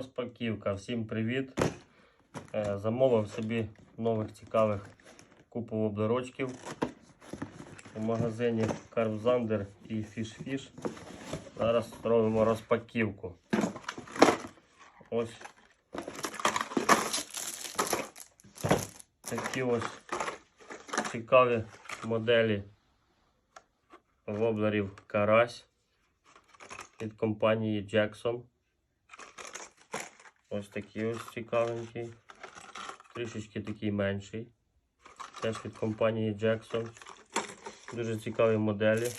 Розпаківка. Всім привіт. Е, Замовив собі нових цікавих купу обдарочків у магазині Карвзандер і Fish Fish. Зараз робимо розпаківку. Ось такі ось цікаві моделі воблерів Карась від компанії Jackson. Ось такий ось цікавенький. Трішечки такий менший. Теж від компанії Jackson. Дуже цікаві моделі.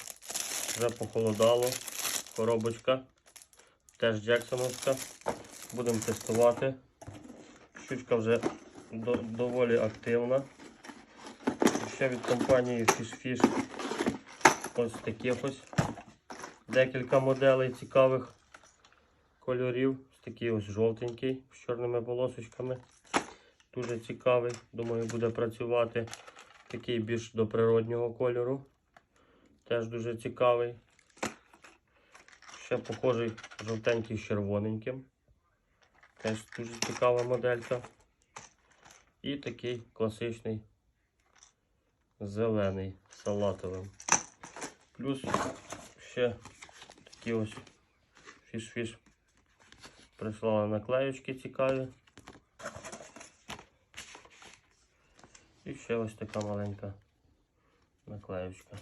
Вже похолодало. Коробочка. Теж Джексоновська. Будемо тестувати. Щучка вже до, доволі активна. Ще від компанії Fish Fish ось таких ось декілька моделей цікавих кольорів. Такий ось жовтенький з чорними полосочками. Дуже цікавий. Думаю, буде працювати. Такий більш до природнього кольору. Теж дуже цікавий. Ще похожий жовтенький з червоненьким. Теж дуже цікава моделька. І такий класичний зелений салатовим. Плюс ще такі ось фіш-фіш прислали наклеючки цікаві. І ще ось така маленька наклеючка.